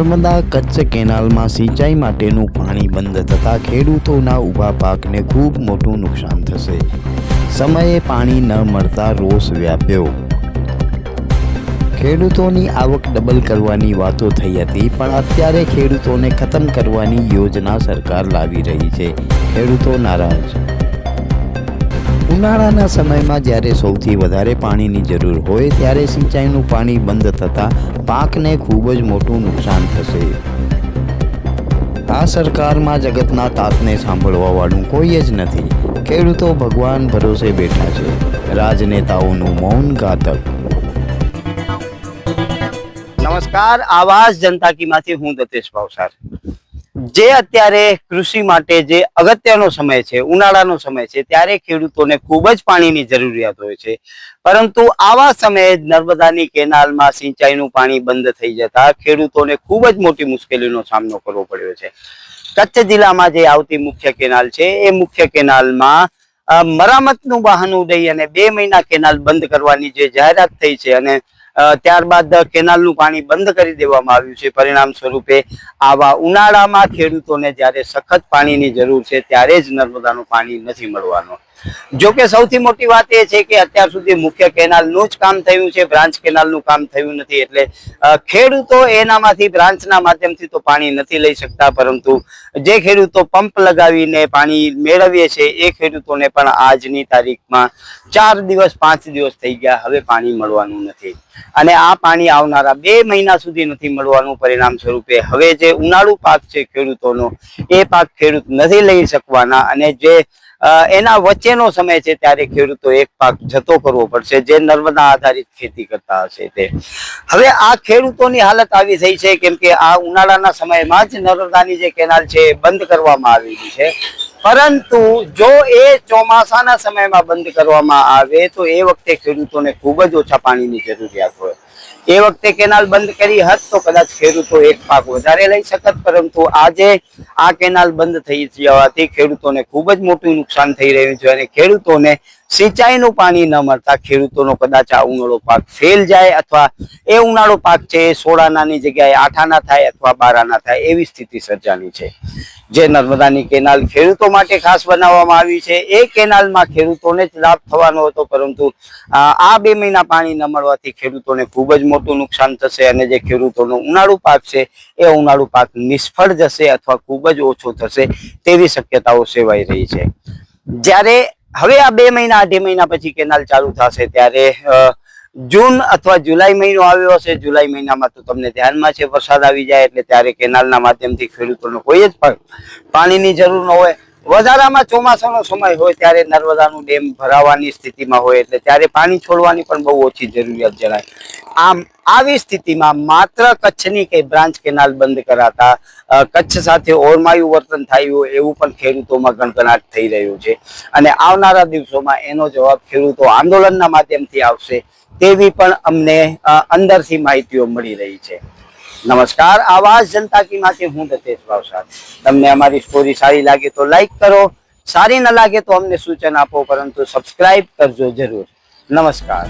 નર્મદા કચ્છ કેનાલમાં સિંચાઈ માટેનું પાણી બંધ થતાં ખેડૂતોના ઊભા પાકને ખૂબ મોટું નુકસાન થશે. સમયે પાણી ન મળતા રોષ વ્યાપ્યો. ખેડૂતોની આવક ડબલ કરવાની વાતો થઈ હતી, પણ અત્યારે ખેડૂતોને ખતમ કરવાની યોજના સરકાર લાવી રહી છે. ખેડૂતો નારાજ ઉનાળાના સમયમાં જ્યારે સૌથી વધારે પાણીની જરૂર હોય ત્યારે સિંચાઈનું પાણી બંધ થતાં પાકને ખૂબ જ મોટું નુકસાન થશે. આ સરકારમાં જગતના તાતને સાંભળવાવાળું કોઈ જ નથી. ખેડૂતો ભગવાન ભરોસે બેઠા છે. રાજનેતાઓનું મૌન ઘાતક. નમસ્કાર, આવાજ જનતા કીમાંથી હું દતેશ ભાવસાર. જે અત્યારે કૃષિ માટે જે અગત્યનો સમય છે, ઉનાળાનો સમય છે, ત્યારે ખેડૂતોને ખૂબ જ પાણીની જરૂરિયાત હોય છે. પરંતુ આવા સમયે નર્મદાની કેનાલમાં સિંચાઈનું પાણી બંધ થઈ જતા ખેડૂતોને ખૂબ જ મોટી મુશ્કેલીનો સામનો કરવો પડ્યો છે. કચ્છ જિલ્લામાં જે આવતી મુખ્ય કેનાલ છે, એ મુખ્ય કેનાલમાં મરામતનું વાહન ઉડઈ અને બે મહિના કેનાલ બંધ કરવાની જે જાહેરાત થઈ છે અને ત્યારબાદ કેનાલનું પાણી બંધ કરી દેવામાં આવ્યું છે. પરિણામ સ્વરૂપે આવા ઉનાળામાં ખેડૂતોને જ્યારે સખત પાણીની જરૂર છે, ત્યારે જ નર્મદાનું પાણી નથી મળવાનું. જો કે સૌથી મોટી વાત એ છે કે અત્યાર સુધી મુખ્ય કેનાલનું જ કામ થયું છે, બ્રાન્ચ કેનાલનું કામ થયું નથી એટલે ખેડૂતો એનામાંથી બ્રાન્ચના માધ્યમથી તો પાણી નથી લઈ શકતા, પરંતુ જે ખેડૂતો પંપ લગાવીને પાણી મેળવીએ છે, એ ખેડૂતોને પણ આજની તારીખમાં ચાર દિવસ, પાંચ દિવસ થઈ ગયા, હવે પાણી મળવાનું નથી. અને આ પાણી આવનારા બે મહિના સુધી નથી મળવાનું પરિણામ સ્વરૂપે. હવે જે ઉનાળુ પાક છે ખેડૂતોનો, એ પાક ખેડૂત નથી લઈ શકવાના અને જે એના વચ્ચેનો સમય છે ત્યારે ખેડૂતો એક પાક જતો કરવો પડશે, જે નર્મદા આધારિત ખેતી કરતા હશે તે. હવે આ ખેડૂતોની હાલત આવી થઈ છે, કેમ કે આ ઉનાળાના સમયમાં જ નર્મદાની જે કેનાલ છે એ બંધ કરવામાં આવેલી છે. પરંતુ જો એ ચોમાસાના સમયમાં બંધ કરવામાં આવે, તો એ વખતે ખેડૂતોને ખૂબ જ ઓછા પાણીની જરૂરિયાત હોય. એ વખતે કેનાલ બંધ કરી હોત, તો કદાચ ખેડૂતો એક પાક વધારે લઈ શકત, પરંતુ આજે આ કેનાલ બંધ થઈ જવાથી ખેડૂતોને ખૂબ જ મોટું નુકસાન થઈ રહ્યું છે અને ખેડૂતોને સિંચાઈનું પાણી ન મળતા ખેડૂતોનો કદાચ આ ઉનાળો પાક ફેલ જાય અથવા એ ઉનાળો પાક છે એ સોળાનાની જગ્યાએ આઠાના થાય અથવા બારાના થાય એવી સ્થિતિ સર્જાની છે. જે નર્મદાની કેનાલ ખેડૂતો માટે ખાસ બનાવવામાં આવી છે. એ કેનાલમાં ખેડૂતોને જ લાભ થવાનો હતો, પરંતુ આ બે મહિના પાણી ન મળવાથી ખેડૂતોને ખૂબ જ મોટું નુકસાન થશે અને જે ખેડૂતોનો ઉનાળુ પાક છે, એ ઉનાળુ પાક નિષ્ફળ જશે અથવા ખૂબ જ ઓછો થશે તેવી શક્યતાઓ સેવાઈ રહી છે. જ્યારે હવે આ બે મહિના, અઢી મહિના પછી કેનાલ ચાલુ થશે ત્યારે જૂન અથવા જુલાઈ મહિનો આવ્યો હશે. જુલાઈ મહિનામાં તો તમને ધ્યાનમાં છે, વરસાદ આવી જાય એટલે ત્યારે કેનાલના માધ્યમથી ખેડૂતોને કોઈ જ પણ પાણીની જરૂર ન હોય. વધારામાં ચોમાસાનો સમય હોય ત્યારે નર્મદાનું ડેમ ભરાવાની સ્થિતિમાં હોય એટલે ત્યારે પાણી છોડવાની પણ બહુ ઓછી જરૂરિયાત જણાય. આમ, આવી સ્થિતિમાં માત્ર કચ્છની કે બ્રાન્ચ કેનાલ બંધ કરાતા કચ્છ સાથે ઓરમાયું વર્તન થયું એવું પણ ખેડૂતોમાં ગણગણાટ થઈ રહ્યું છે. અને આવનારા દિવસોમાં એનો જવાબ ખેડૂતો આંદોલનના માધ્યમથી આવશે તેવી પણ અમને અંદરથી માહિતીઓ મળી રહી છે. નમસ્કાર, આવાજ જનતા કી માટે હું દતેશ ભાવસાર તમને અમારી સ્ટોરી સારી લાગે તો લાઈક કરો, સારી ન લાગે તો અમને સૂચન આપો, પરંતુ સબસ્ક્રાઇબ કરજો જરૂર. નમસ્કાર.